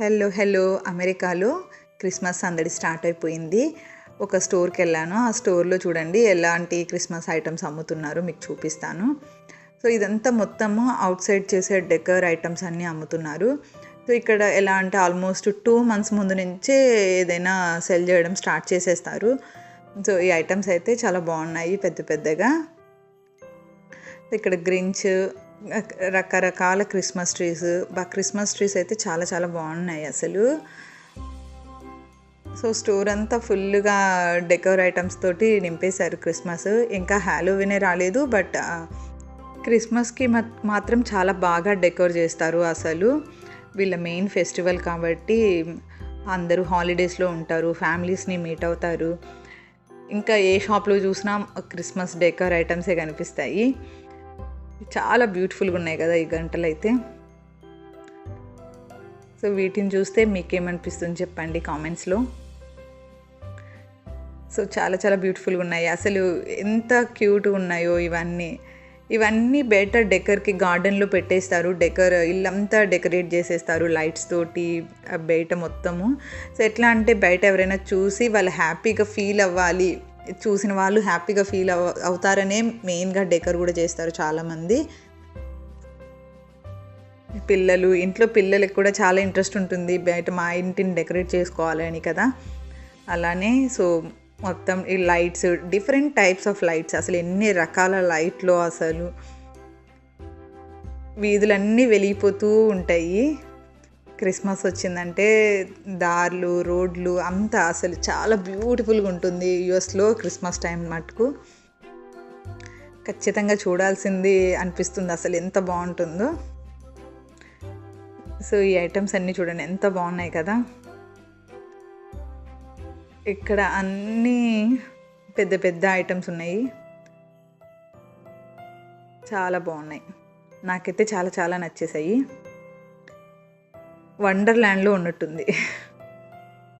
Hello hello అమెరికాలో Christmas సందడి start అయిపోయింది. ఒక స్టోర్కి వెళ్ళాను. ఆ స్టోర్లో చూడండి ఎలాంటి క్రిస్మస్ ఐటమ్స్ అమ్ముతున్నారు మీకు చూపిస్తాను. సో ఇదంతా మొత్తము అవుట్ సైడ్ చేసే డెకర్ ఐటమ్స్ అన్నీ అమ్ముతున్నారు. సో ఇక్కడ ఎలా అంటే ఆల్మోస్ట్ టూ మంత్స్ ముందు నుంచే ఏదైనా సెల్ చేయడం స్టార్ట్ చేసేస్తారు. సో ఈ ఐటమ్స్ అయితే చాలా బాగున్నాయి పెద్ద పెద్దగా. ఇక్కడ గ్రించ్ రకరకాల క్రిస్మస్ ట్రీస్ క్రిస్మస్ ట్రీస్ అయితే చాలా చాలా బాగున్నాయి అసలు. సో స్టోర్ అంతా ఫుల్గా డెకోర్ ఐటమ్స్ తోటి నింపేశారు క్రిస్మస్ ఇంకా హ్యాలోవినే రాలేదు బట్ క్రిస్మస్కి మాత్రం చాలా బాగా డెకోర్ చేస్తారు అసలు. వీళ్ళ మెయిన్ ఫెస్టివల్ కాబట్టి అందరూ హాలిడేస్లో ఉంటారు ఫ్యామిలీస్ని మీట్ అవుతారు. ఇంకా ఏ షాప్లో చూసినా క్రిస్మస్ డెకోర్ ఐటమ్సే కనిపిస్తాయి. చాలా బ్యూటిఫుల్గా ఉన్నాయి కదా ఈ గంటలు అయితే సో వీటిని చూస్తే మీకేమనిపిస్తుంది చెప్పండి కామెంట్స్లో. సో చాలా చాలా బ్యూటిఫుల్గా ఉన్నాయి అసలు ఎంత క్యూట్గా ఉన్నాయో ఇవన్నీ. ఇవన్నీ బయట డెకర్కి గార్డెన్లో పెట్టేస్తారు. డెకర్ ఇల్లంతా డెకరేట్ చేసేస్తారు లైట్స్ తోటి బయట మొత్తము. సో ఎట్లా అంటే బయట ఎవరైనా చూసి వాళ్ళు హ్యాపీగా ఫీల్ అవ్వాలి. చూసిన వాళ్ళు హ్యాపీగా ఫీల్ అవ అవుతారనే మెయిన్గా డెకర్ కూడా చేస్తారు చాలామంది. పిల్లలు ఇంట్లో పిల్లలకు కూడా చాలా ఇంట్రెస్ట్ ఉంటుంది. బయట మా ఇంటిని డెకరేట్ చేసుకోవాలని కదా. అలానే సో మొత్తం ఈ lights different types of lights. అసలు ఎన్ని రకాల లైట్లు అసలు. వీధులన్నీ వెలిగిపోతూ ఉంటాయి. క్రిస్మస్ వచ్చిందంటే దార్లు రోడ్లు అంతా అసలు చాలా బ్యూటిఫుల్గా ఉంటుంది యుఎస్లో క్రిస్మస్ టైం మటుకు. ఖచ్చితంగా చూడాల్సింది అనిపిస్తుంది అసలు ఎంత బాగుంటుందో. సో ఈ ఐటమ్స్ అన్నీ చూడండి ఎంత బాగున్నాయి కదా. ఇక్కడ అన్నీ పెద్ద పెద్ద ఐటమ్స్ ఉన్నాయి. చాలా బాగున్నాయి. నాకైతే చాలా చాలా నచ్చేసాయి. వండర్ల్యాండ్లో ఉన్నట్టుంది.